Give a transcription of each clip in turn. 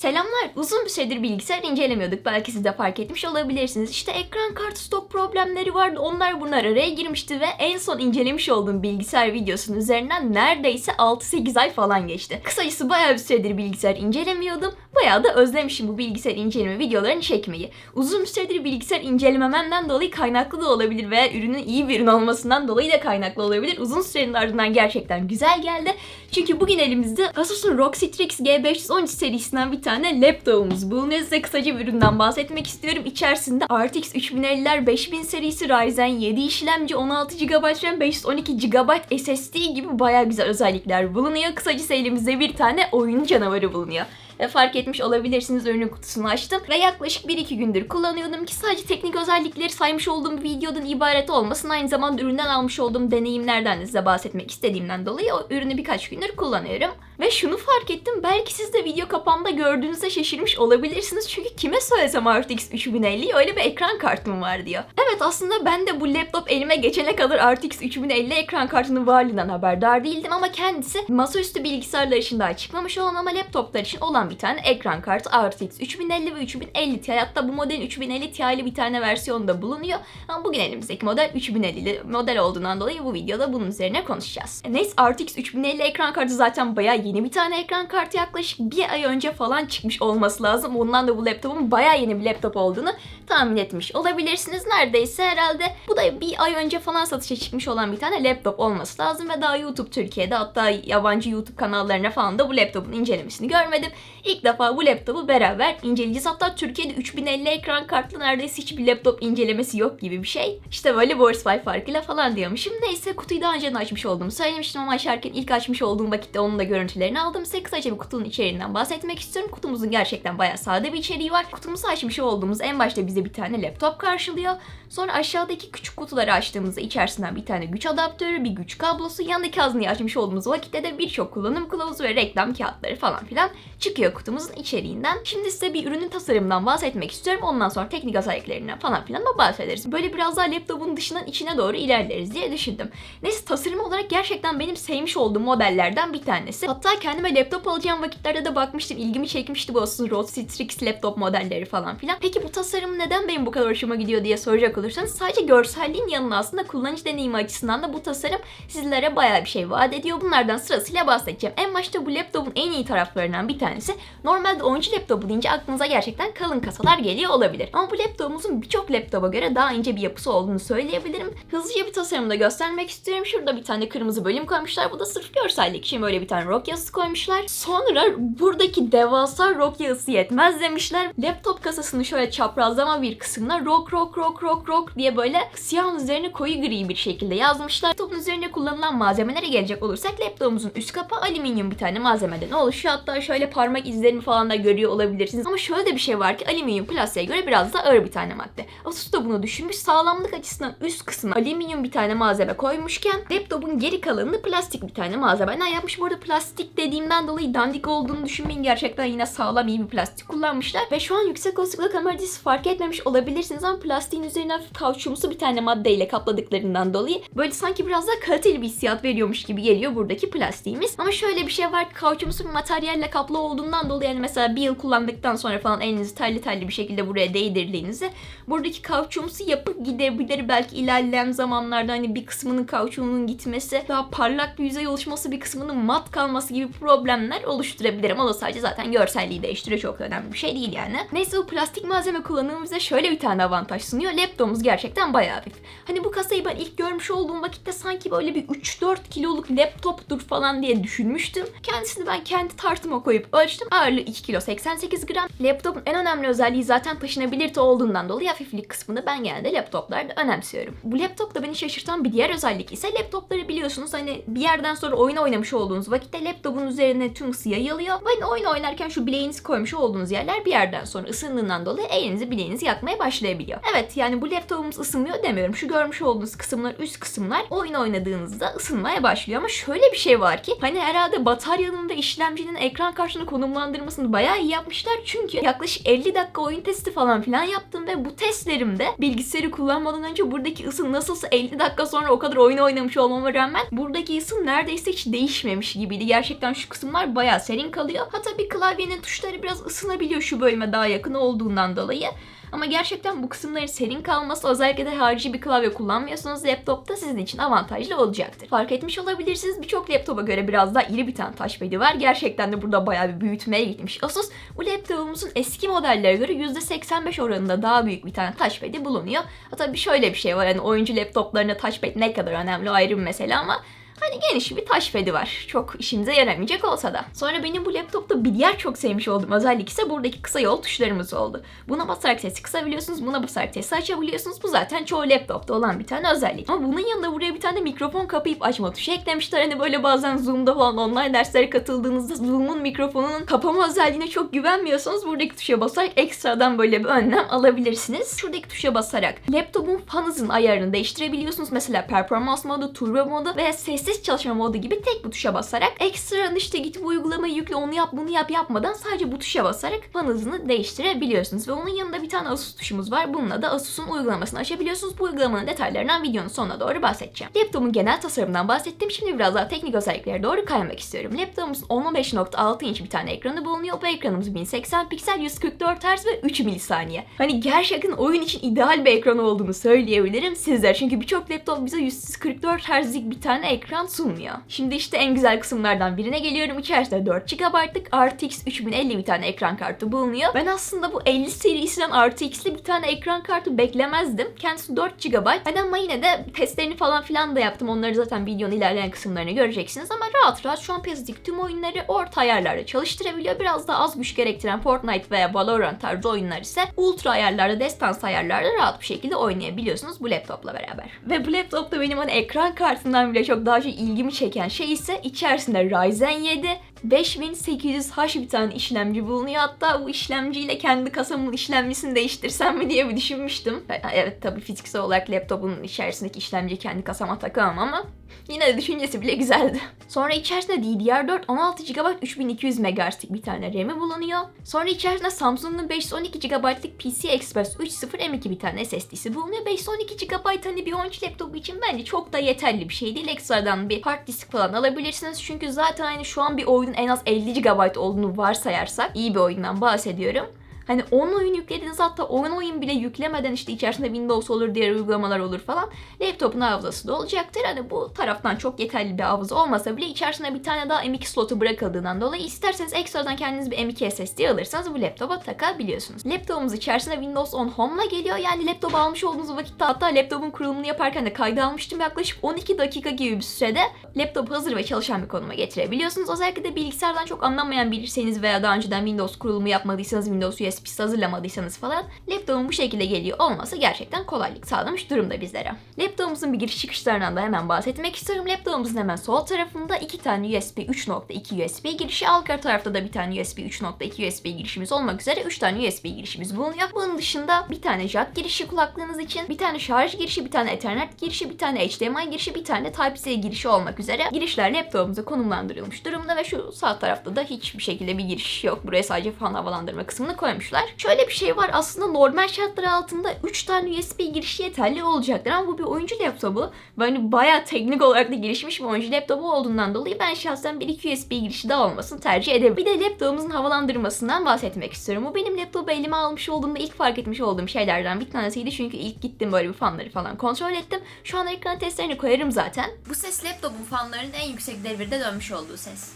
Selamlar. Uzun bir süredir bilgisayar incelemiyorduk. Belki siz de fark etmiş olabilirsiniz. İşte ekran kartı stok problemleri vardı. Onlar bunlar araya girmişti ve en son incelemiş olduğum bilgisayar videosunun üzerinden neredeyse 6-8 ay falan geçti. Kısacası bayağı bir süredir bilgisayar incelemiyordum. Bayağı da özlemişim bu bilgisayar inceleme videolarını çekmeyi. Uzun bir süredir bilgisayar incelemememden dolayı kaynaklı da olabilir veya ürünün iyi bir ürün olmasından dolayı da kaynaklı olabilir. Uzun sürenin ardından gerçekten güzel geldi. Çünkü bugün elimizde Asus'un ROG Strix G513 serisinden bir tane laptopumuz bulunuyor. Size kısaca bir üründen bahsetmek istiyorum. İçerisinde RTX 3050'ler 5000 serisi Ryzen 7 işlemci 16 GB RAM 512 GB SSD gibi bayağı güzel özellikler bulunuyor. Kısacası elimizde bir tane oyun canavarı bulunuyor. Ve fark etmiş olabilirsiniz ürünün kutusunu açtım. Ve yaklaşık 1-2 gündür kullanıyordum ki sadece teknik özellikleri saymış olduğum bir videodan ibaret olmasın. Aynı zamanda üründen almış olduğum deneyimlerden de size bahsetmek istediğimden dolayı o ürünü birkaç gündür kullanıyorum. Ve şunu fark ettim belki siz de video kapağımda gördüğünüzde şaşırmış olabilirsiniz. Çünkü kime söylesem RTX 3050 öyle bir ekran kartım var diyor. Evet aslında ben de bu laptop elime geçene kadar RTX 3050 ekran kartının varlığından haberdar değildim ama kendisi masaüstü bilgisayarlar için daha çıkmamış olan ama laptoplar için olan bir tane ekran kartı RTX 3050 ve 3050 Ti hatta bu modelin 3050 Ti'li bir tane versiyonu da bulunuyor. Ama bugün elimizdeki model 3050'li model olduğundan dolayı bu videoda bunun üzerine konuşacağız. E, Neyse RTX 3050 ekran kartı zaten bayağı yeni bir tane ekran kartı yaklaşık bir ay önce falan çıkmış olması lazım. Ondan da bu laptopun bayağı yeni bir laptop olduğunu tahmin etmiş olabilirsiniz. Neredeyse herhalde bu da bir ay önce falan satışa çıkmış olan bir tane laptop olması lazım ve daha YouTube Türkiye'de hatta yabancı YouTube kanallarına falan da bu laptopun incelemesini görmedim. İlk defa bu laptopu beraber inceleyeceğiz. Hatta Türkiye'de 3050 ekran kartlı neredeyse hiçbir laptop incelemesi yok gibi bir şey. İşte böyle Borsfy farkıyla falan diyormuşum. Neyse kutuyu daha önceden açmış olduğumu söylemiştim ama açarken ilk açmış olduğum vakitte onun da görüntülerini aldım. Size kısaca bir kutunun içeriğinden bahsetmek istiyorum. Kutumuzun gerçekten bayağı sade bir içeriği var. Kutumuzu açmış olduğumuz en başta bize bir tane laptop karşılıyor. Sonra aşağıdaki küçük kutuları açtığımızda içerisinden bir tane güç adaptörü, bir güç kablosu, yanındaki hazneye açmış olduğumuz vakitte de birçok kullanım kılavuzu ve reklam kağıtları falan filan çıkıyor kutumuzun içeriğinden. Şimdi size bir ürünün tasarımından bahsetmek istiyorum. Ondan sonra teknik özelliklerinden falan filan da bahsederiz. Böyle biraz daha laptopun dışından içine doğru ilerleriz diye düşündüm. Neyse tasarım olarak gerçekten benim sevmiş olduğum modellerden bir tanesi. Hatta kendime laptop alacağım vakitlerde de bakmıştım. ilgimi çekmişti bu Asus ROG Strix laptop modelleri falan filan. Peki bu tasarım neden benim bu kadar hoşuma gidiyor diye soracak olursanız sadece görselliğin yanında aslında kullanıcı deneyimi açısından da bu tasarım sizlere bayağı bir şey vaat ediyor. Bunlardan sırasıyla bahsedeceğim. En başta bu laptopun en iyi taraflarından bir tanesi. Normalde oyuncu laptopu deyince aklınıza gerçekten kalın kasalar geliyor olabilir. Ama bu laptopumuzun birçok laptopa göre daha ince bir yapısı olduğunu söyleyebilirim. Hızlıca bir tasarımda göstermek istiyorum. Şurada bir tane kırmızı bölüm koymuşlar. Bu da sırf görsellik için böyle bir tane ROG yazısı koymuşlar. Sonra buradaki devasa ROG yazısı yetmez demişler. Laptop kasasını şöyle çaprazlama bir kısmına ROG ROG ROG ROG ROG diye böyle siyahın üzerine koyu gri bir şekilde yazmışlar. Laptopun üzerine kullanılan malzemelere gelecek olursak laptopumuzun üst kapağı alüminyum bir tane malzemeden oluşuyor. Hatta şöyle parmak izlerini falan da görüyor olabilirsiniz. Ama şöyle de bir şey var ki alüminyum plastiğe göre biraz da ağır bir tane madde. Asus da bunu düşünmüş. Sağlamlık açısından üst kısmına alüminyum bir tane malzeme koymuşken laptopun geri kalanını plastik bir tane malzemeden yapmış. Bu arada plastik dediğimden dolayı dandik olduğunu düşünmeyin. Gerçekten yine sağlam iyi bir plastik kullanmışlar. Ve şu an yüksek olasılıkla kamera fark etmemiş olabilirsiniz ama plastiğin üzerine hafif bir tane maddeyle kapladıklarından dolayı böyle sanki biraz daha kaliteli bir hissiyat veriyormuş gibi geliyor buradaki plastiğimiz. Ama şöyle bir şey var kauçumsu bir materyalle kaplı olduğundan dolayı yani mesela bir yıl kullandıktan sonra falan elinizi terli terli bir şekilde buraya değdirdiğinizde buradaki kauçumsu yapı gidebilir. Belki ilerleyen zamanlarda hani bir kısmının kauçuğunun gitmesi, daha parlak bir yüzey oluşması, bir kısmının mat kalması gibi problemler oluşturabilir. Ama o da sadece zaten görselliği değiştiriyor. Çok önemli bir şey değil yani. Neyse bu plastik malzeme kullanımı bize şöyle bir tane avantaj sunuyor. Laptopumuz gerçekten bayağı hafif. Hani bu kasayı ben ilk görmüş olduğum vakitte sanki böyle bir 3-4 kiloluk laptoptur falan diye düşünmüştüm. Kendisini ben kendi tartıma koyup ölçtüm. Ağırlığı 2 kilo 88 gram. Laptopun en önemli özelliği zaten taşınabilirte olduğundan dolayı hafiflik kısmını ben genelde laptoplarda önemsiyorum. Bu laptopta beni şaşırtan bir diğer özellik ise laptopları biliyorsunuz hani bir yerden sonra oyun oynamış olduğunuz vakitte laptopun üzerine tüm ısı yayılıyor. Ve oyun oynarken şu bileğinizi koymuş olduğunuz yerler bir yerden sonra ısındığından dolayı elinizi bileğinizi yakmaya başlayabiliyor. Evet yani bu laptopumuz ısınmıyor demiyorum. Şu görmüş olduğunuz kısımlar üst kısımlar oyun oynadığınızda ısınmaya başlıyor ama şöyle bir şey var ki hani herhalde bataryanın ve işlemcinin ekran karşısına konumlandırmasını bayağı iyi yapmışlar. Çünkü yaklaşık 50 dakika oyun testi falan filan yaptım ve bu testlerimde bilgisayarı kullanmadan önce buradaki ısı nasılsa 50 dakika sonra o kadar oyun oynamış olmama rağmen buradaki ısı neredeyse hiç değişmemiş gibiydi. Gerçekten gerçekten şu kısımlar bayağı serin kalıyor. Hatta bir klavyenin tuşları biraz ısınabiliyor şu bölüme daha yakın olduğundan dolayı. Ama gerçekten bu kısımların serin kalması özellikle de harici bir klavye kullanmıyorsanız laptopta sizin için avantajlı olacaktır. Fark etmiş olabilirsiniz birçok laptopa göre biraz daha iri bir tane touchpad'i var. Gerçekten de burada bayağı bir büyütmeye gitmiş. Asus bu laptopumuzun eski modellere göre %85 oranında daha büyük bir tane touchpad'i bulunuyor. Hatta bir şöyle bir şey var hani oyuncu laptoplarında touchpad ne kadar önemli ayrı bir mesele ama Hani geniş bir touchpad'i var. Çok işimize yaramayacak olsa da. Sonra benim bu laptopta bir diğer çok sevmiş olduğum özellik ise buradaki kısa yol tuşlarımız oldu. Buna basarak sesi kısabiliyorsunuz, buna basarak sesi açabiliyorsunuz. Bu zaten çoğu laptopta olan bir tane özellik. Ama bunun yanında buraya bir tane mikrofon kapayıp açma tuşu eklemişler. Hani böyle bazen Zoom'da falan online derslere katıldığınızda Zoom'un mikrofonunun kapama özelliğine çok güvenmiyorsanız buradaki tuşa basarak ekstradan böyle bir önlem alabilirsiniz. Şuradaki tuşa basarak laptopun fan hızının ayarını değiştirebiliyorsunuz. Mesela performans modu, turbo modu veya ses sessiz çalışma modu gibi tek bu tuşa basarak ekstradan işte git bu uygulamayı yükle onu yap bunu yap yapmadan sadece bu tuşa basarak fan hızını değiştirebiliyorsunuz. Ve onun yanında bir tane Asus tuşumuz var. Bununla da Asus'un uygulamasını açabiliyorsunuz. Bu uygulamanın detaylarından videonun sonuna doğru bahsedeceğim. Laptopun genel tasarımından bahsettim. Şimdi biraz daha teknik özelliklere doğru kaymak istiyorum. Laptopumuzun 15.6 inç bir tane ekranı bulunuyor. Bu ekranımız 1080 piksel, 144 Hz ve 3 milisaniye. Hani gerçekten oyun için ideal bir ekran olduğunu söyleyebilirim sizler. Çünkü birçok laptop bize 144 Hz'lik bir tane ekran sunmuyor. Şimdi işte en güzel kısımlardan birine geliyorum. İçerisinde 4 GB'lık RTX 3050 bir tane ekran kartı bulunuyor. Ben aslında bu 50 serisinden RTX'li bir tane ekran kartı beklemezdim. Kendisi 4 GB. Ben ama yine de testlerini falan filan da yaptım. Onları zaten videonun ilerleyen kısımlarını göreceksiniz. Ama rahat rahat şu an piyasadaki tüm oyunları orta ayarlarda çalıştırabiliyor. Biraz daha az güç gerektiren Fortnite veya Valorant tarzı oyunlar ise ultra ayarlarda, destans ayarlarda rahat bir şekilde oynayabiliyorsunuz bu laptopla beraber. Ve bu laptopta benim hani ekran kartından bile çok daha çok ilgimi çeken şey ise içerisinde Ryzen 7 5800H bir tane işlemci bulunuyor. Hatta bu işlemciyle kendi kasamın işlemcisini değiştirsem mi diye bir düşünmüştüm. Evet tabii fiziksel olarak laptopun içerisindeki işlemciyi kendi kasama takamam ama yine de düşüncesi bile güzeldi. Sonra içerisinde DDR4 16 GB 3200 MHz'lik bir tane RAM'i bulunuyor. Sonra içerisinde Samsung'un 512 GB'lık PCI Express 3.0 M2 bir tane SSD'si bulunuyor. 512 GB hani bir oyuncu laptopu için bence çok da yeterli bir şey değil. Ekstradan bir hard disk falan alabilirsiniz. Çünkü zaten hani şu an bir oyunun en az 50 GB olduğunu varsayarsak iyi bir oyundan bahsediyorum. Hani 10 oyun yüklediniz hatta 10 oyun bile yüklemeden işte içerisinde Windows olur, diğer uygulamalar olur falan. Laptopun hafızası da olacaktır. Hani bu taraftan çok yeterli bir hafıza olmasa bile içerisinde bir tane daha M2 slotu bırakıldığından dolayı isterseniz ekstradan kendiniz bir M2 SSD alırsanız bu laptopa takabiliyorsunuz. Laptopumuz içerisinde Windows 10 Home'la geliyor. Yani laptop almış olduğunuz vakitte hatta laptopun kurulumunu yaparken de kayda almıştım. Yaklaşık 12 dakika gibi bir sürede laptop hazır ve çalışan bir konuma getirebiliyorsunuz. Özellikle de bilgisayardan çok anlamayan biriyseniz veya daha önceden Windows kurulumu yapmadıysanız Windows USB USB'si hazırlamadıysanız falan laptopun bu şekilde geliyor olması gerçekten kolaylık sağlamış durumda bizlere. Laptopumuzun bir giriş çıkışlarından da hemen bahsetmek istiyorum. Laptopumuzun hemen sol tarafında iki tane USB 3.2 USB girişi, alt tarafta da bir tane USB 3.2 USB girişimiz olmak üzere 3 tane USB girişimiz bulunuyor. Bunun dışında bir tane jack girişi kulaklığınız için, bir tane şarj girişi, bir tane Ethernet girişi, bir tane HDMI girişi, bir tane Type-C girişi olmak üzere girişler laptopumuza konumlandırılmış durumda ve şu sağ tarafta da hiçbir şekilde bir giriş yok. Buraya sadece fan havalandırma kısmını koymuşlar. Şöyle bir şey var aslında normal şartlar altında 3 tane USB girişi yeterli olacaktır ama bu bir oyuncu laptopu ve hani bayağı teknik olarak da gelişmiş bir oyuncu laptopu olduğundan dolayı ben şahsen bir iki USB girişi daha olmasını tercih ederim. Bir de laptopumuzun havalandırmasından bahsetmek istiyorum. Bu benim laptopu elime almış olduğumda ilk fark etmiş olduğum şeylerden bir tanesiydi çünkü ilk gittim böyle bir fanları falan kontrol ettim. Şu an ekran testlerini koyarım zaten. Bu ses laptopun fanlarının en yüksek devirde dönmüş olduğu ses.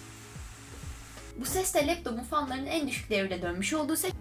Bu ses de laptopun fanlarının en düşük devirde dönmüş olduğu ses.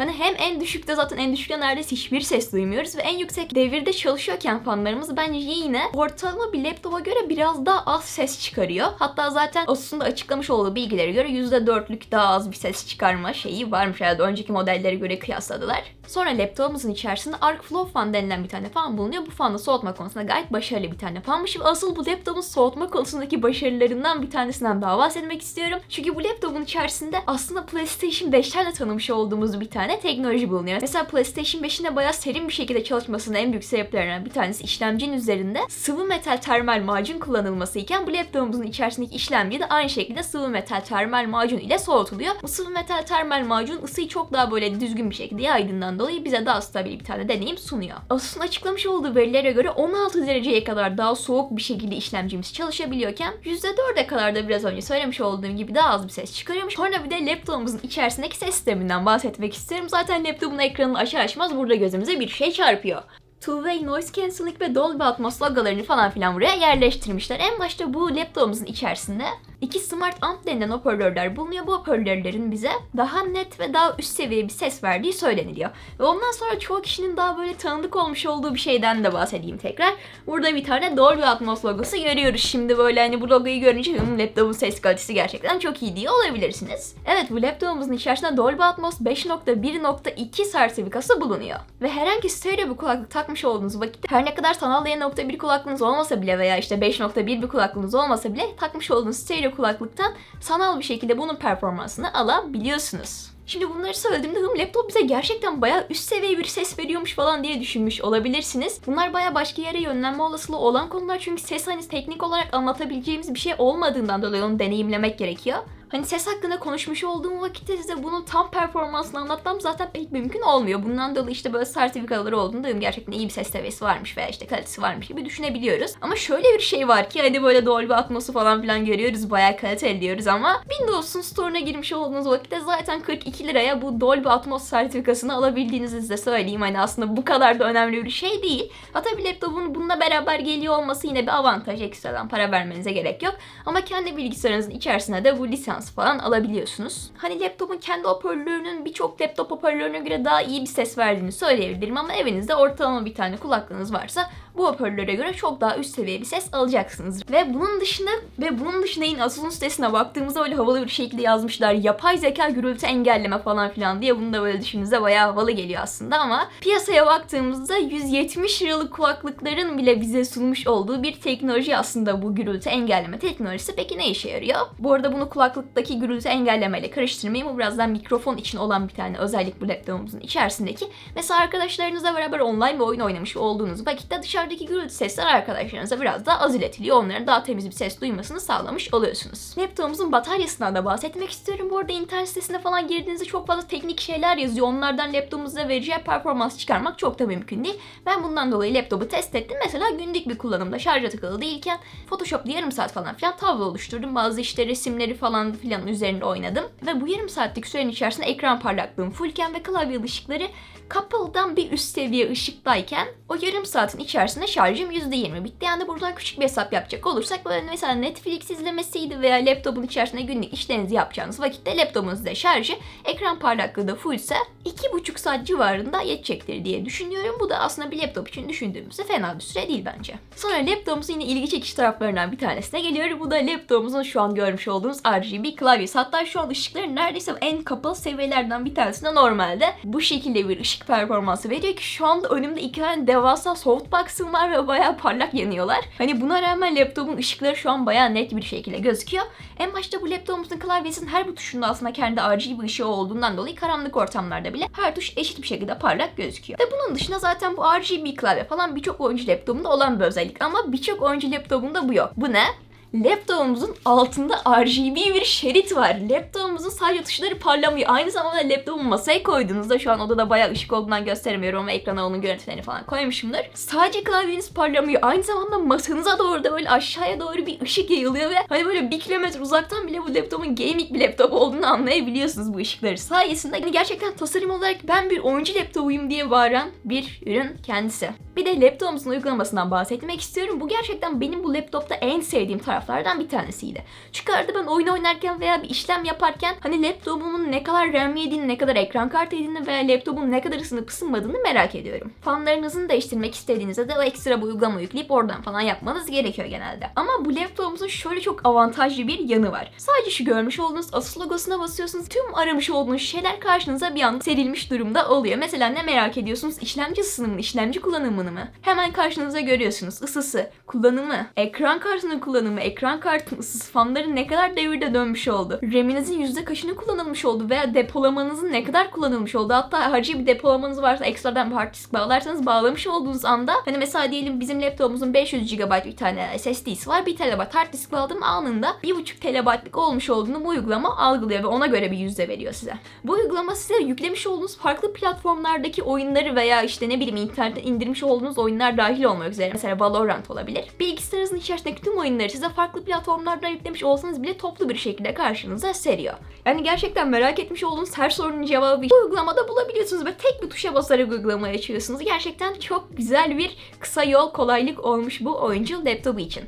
Hani hem en düşükte zaten en düşükte neredeyse hiçbir ses duymuyoruz ve en yüksek devirde çalışıyorken fanlarımız bence yine ortalama bir laptopa göre biraz daha az ses çıkarıyor. Hatta zaten Asus'un da açıklamış olduğu bilgilere göre %4'lük daha az bir ses çıkarma şeyi varmış. Yani önceki modellere göre kıyasladılar. Sonra laptopumuzun içerisinde Arcflow fan denilen bir tane fan bulunuyor. Bu fan da soğutma konusunda gayet başarılı bir tane fanmış. Ve asıl bu laptopun soğutma konusundaki başarılarından bir tanesinden daha bahsetmek istiyorum. Çünkü bu laptopun içerisinde aslında PlayStation 5'ten de tanımış olduğumuz bir tane tane teknoloji bulunuyor. Mesela PlayStation 5'in de bayağı serin bir şekilde çalışmasının en büyük sebeplerinden bir tanesi işlemcinin üzerinde sıvı metal termal macun kullanılması iken bu laptopumuzun içerisindeki işlemci de aynı şekilde sıvı metal termal macun ile soğutuluyor. Bu sıvı metal termal macun ısıyı çok daha böyle düzgün bir şekilde yaydığından dolayı bize daha stabil bir tane deneyim sunuyor. Asus'un açıklamış olduğu verilere göre 16 dereceye kadar daha soğuk bir şekilde işlemcimiz çalışabiliyorken %4'e kadar da biraz önce söylemiş olduğum gibi daha az bir ses çıkarıyormuş. Sonra bir de laptopumuzun içerisindeki ses sisteminden bahsetmek isterim. Zaten laptopun ekranını açar açmaz burada gözümüze bir şey çarpıyor. Two-way noise cancelling ve Dolby Atmos logolarını falan filan buraya yerleştirmişler. En başta bu laptopumuzun içerisinde iki smart amp denilen hoparlörler bulunuyor. Bu hoparlörlerin bize daha net ve daha üst seviye bir ses verdiği söyleniliyor. Ve ondan sonra çoğu kişinin daha böyle tanıdık olmuş olduğu bir şeyden de bahsedeyim tekrar. Burada bir tane Dolby Atmos logosu görüyoruz. Şimdi böyle hani bu logoyu görünce "Hmm, laptopun ses kalitesi gerçekten çok iyi diye olabilirsiniz. Evet bu laptopumuzun içerisinde Dolby Atmos 5.1.2 sertifikası bulunuyor. Ve herhangi stereo bir kulaklık takmış olduğunuz vakitte her ne kadar sanal D.1 kulaklığınız olmasa bile veya işte 5.1 bir kulaklığınız olmasa bile takmış olduğunuz stereo kulaklıktan sanal bir şekilde bunun performansını alabiliyorsunuz. Şimdi bunları söylediğimde hım laptop bize gerçekten bayağı üst seviye bir ses veriyormuş falan diye düşünmüş olabilirsiniz. Bunlar bayağı başka yere yönlenme olasılığı olan konular çünkü ses hani teknik olarak anlatabileceğimiz bir şey olmadığından dolayı onu deneyimlemek gerekiyor. Hani ses hakkında konuşmuş olduğum vakitte size bunun tam performansını anlatmam zaten pek mümkün olmuyor. Bundan dolayı işte böyle sertifikaları olduğunda diyorum gerçekten iyi bir ses seviyesi varmış veya işte kalitesi varmış gibi düşünebiliyoruz. Ama şöyle bir şey var ki hani böyle Dolby Atmos'u falan filan görüyoruz bayağı kaliteli diyoruz ama Windows'un store'una girmiş olduğunuz vakitte zaten 42 liraya bu Dolby Atmos sertifikasını alabildiğinizi size söyleyeyim. Hani aslında bu kadar da önemli bir şey değil. Hatta bir laptopun bununla beraber geliyor olması yine bir avantaj. Ekstradan para vermenize gerek yok. Ama kendi bilgisayarınızın içerisine de bu lisans falan alabiliyorsunuz. Hani laptopun kendi hoparlörünün birçok laptop hoparlörüne göre daha iyi bir ses verdiğini söyleyebilirim ama evinizde ortalama bir tane kulaklığınız varsa bu hoparlöre göre çok daha üst seviye bir ses alacaksınız. Ve bunun dışında ve bunun dışında yine Asus'un sitesine baktığımızda öyle havalı bir şekilde yazmışlar. Yapay zeka gürültü engelleme falan filan diye bunu da böyle düşündüğünüzde bayağı havalı geliyor aslında ama piyasaya baktığımızda 170 liralık kulaklıkların bile bize sunmuş olduğu bir teknoloji aslında bu gürültü engelleme teknolojisi. Peki ne işe yarıyor? Bu arada bunu kulaklıktaki gürültü engellemeyle karıştırmayayım. Bu birazdan mikrofon için olan bir tane özellik bu laptopumuzun içerisindeki. Mesela arkadaşlarınızla beraber online bir oyun oynamış olduğunuz vakitte dışarıdaki gürültü sesler arkadaşlarınıza biraz daha az iletiliyor. Onların daha temiz bir ses duymasını sağlamış oluyorsunuz. Laptopumuzun bataryasından da bahsetmek istiyorum. Bu arada internet sitesine falan girdiğinizde çok fazla teknik şeyler yazıyor. Onlardan laptopumuza vereceği performans çıkarmak çok da mümkün değil. Ben bundan dolayı laptopu test ettim. Mesela günlük bir kullanımda şarja takılı değilken Photoshop'ta yarım saat falan filan tablo oluşturdum. Bazı işte resimleri falan filan üzerinde oynadım. Ve bu yarım saatlik sürenin içerisinde ekran parlaklığım fullken ve klavye ışıkları Couple'dan bir üst seviye ışıktayken o yarım saatin içerisinde şarjım %20 bitti. Yani buradan küçük bir hesap yapacak olursak böyle mesela Netflix izlemesiydi veya laptopun içerisinde günlük işlerinizi yapacağınız vakitte laptopunuzda şarjı ekran parlaklığı da fullse 2,5 saat civarında yetecektir diye düşünüyorum. Bu da aslında bir laptop için düşündüğümüzde fena bir süre değil bence. Sonra laptopumuzun yine ilgi çekici taraflarından bir tanesine geliyor. Bu da laptopumuzun şu an görmüş olduğunuz RGB klavyesi. Hatta şu an ışıkların neredeyse en kapalı seviyelerden bir tanesinde normalde bu şekilde bir ışık performansı veriyor ki şu anda önümde iki tane devasa softbox'ım var ve bayağı parlak yanıyorlar. Hani buna rağmen laptopun ışıkları şu an bayağı net bir şekilde gözüküyor. En başta bu laptopumuzun klavyesinin her bir tuşunda aslında kendi RGB ışığı olduğundan dolayı karanlık ortamlarda bile her tuş eşit bir şekilde parlak gözüküyor. Ve bunun dışında zaten bu RGB klavye falan birçok oyuncu laptopunda olan bir özellik ama birçok oyuncu laptopunda bu yok. Bu ne? Laptopumuzun altında RGB bir şerit var. Laptopumuzun sadece tuşları parlamıyor. Aynı zamanda laptopu masaya koyduğunuzda şu an odada bayağı ışık olduğundan gösteremiyorum ama ekrana onun görüntülerini falan koymuşumdur. Sadece klavyeniz parlamıyor. Aynı zamanda masanıza doğru da böyle aşağıya doğru bir ışık yayılıyor ve hani böyle bir kilometre uzaktan bile bu laptopun gaming bir laptop olduğunu anlayabiliyorsunuz bu ışıkları sayesinde. Yani gerçekten tasarım olarak ben bir oyuncu laptopuyum diye bağıran bir ürün kendisi. Bir de laptopumuzun uygulamasından bahsetmek istiyorum. Bu gerçekten benim bu laptopta en sevdiğim taraflardan bir tanesiydi. Çünkü arada ben oyun oynarken veya bir işlem yaparken hani laptopumun ne kadar RAM yediğini, ne kadar ekran kartı yediğini veya laptopun ne kadar ısınıp ısınmadığını merak ediyorum. Fanlarınızın değiştirmek istediğinizde de o ekstra bir uygulama yükleyip oradan falan yapmanız gerekiyor genelde. Ama bu laptopumuzun şöyle çok avantajlı bir yanı var. Sadece şu görmüş olduğunuz Asus logosuna basıyorsunuz. Tüm aramış olduğunuz şeyler karşınıza bir anda serilmiş durumda oluyor. Mesela ne merak ediyorsunuz? İşlemci ısınımını, işlemci kullanımını mı? Hemen karşınıza görüyorsunuz. Isısı, kullanımı, ekran kartının kullanımı, ekran kartın ısısı fanları ne kadar devirde dönmüş oldu. RAM'inizin yüzde kaçını kullanılmış oldu veya depolamanızın ne kadar kullanılmış oldu. Hatta harici bir depolamanız varsa ekstradan bir hard disk bağlarsanız bağlamış olduğunuz anda hani mesela diyelim bizim laptopumuzun 500 GB bir tane SSD'si var. 1 TB hard disk bağladım anında 1.5 TB'lik olmuş olduğunu bu uygulama algılıyor ve ona göre bir yüzde veriyor size. Bu uygulama size yüklemiş olduğunuz farklı platformlardaki oyunları veya işte ne bileyim internetten indirmiş olduğunuz oyunlar dahil olmak üzere mesela Valorant olabilir. Bilgisayarınızın içerisindeki tüm oyunları size farklı platformlardan yüklemiş olsanız bile toplu bir şekilde karşınıza seriyor. Yani gerçekten merak etmiş olduğunuz her sorunun cevabı bu uygulamada bulabiliyorsunuz ve tek bir tuşa basarak uygulamayı açıyorsunuz. Gerçekten çok güzel bir kısa yol kolaylık olmuş bu oyuncu laptopu için.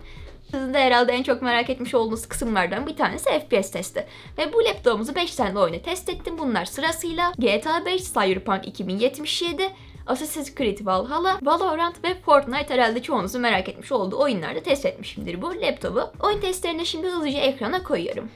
Sizin de herhalde en çok merak etmiş olduğunuz kısımlardan bir tanesi FPS testi. Ve bu laptopumuzu 5 tane oyuna test ettim. Bunlar sırasıyla GTA 5, Cyberpunk 2077, Assassin's Creed Valhalla, Valorant ve Fortnite herhalde çoğunuzun merak etmiş olduğu oyunlarda test etmişimdir bu laptopu. Oyun testlerini şimdi hızlıca ekrana koyuyorum.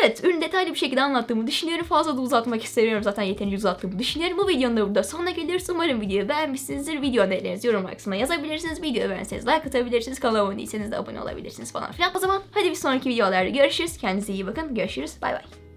Evet, ürün detaylı bir şekilde anlattığımı düşünüyorum. Fazla da uzatmak istemiyorum. Zaten yeterince uzattığımı düşünüyorum. Bu videonun da burada sonuna geliyoruz. Umarım videoyu beğenmişsinizdir. Video önerilerinizi yorum kısmına yazabilirsiniz. Videoyu beğenseniz like atabilirsiniz. Kanala abone değilseniz de abone olabilirsiniz falan filan. O zaman hadi bir sonraki videolarda görüşürüz. Kendinize iyi bakın. Görüşürüz. Bay bay.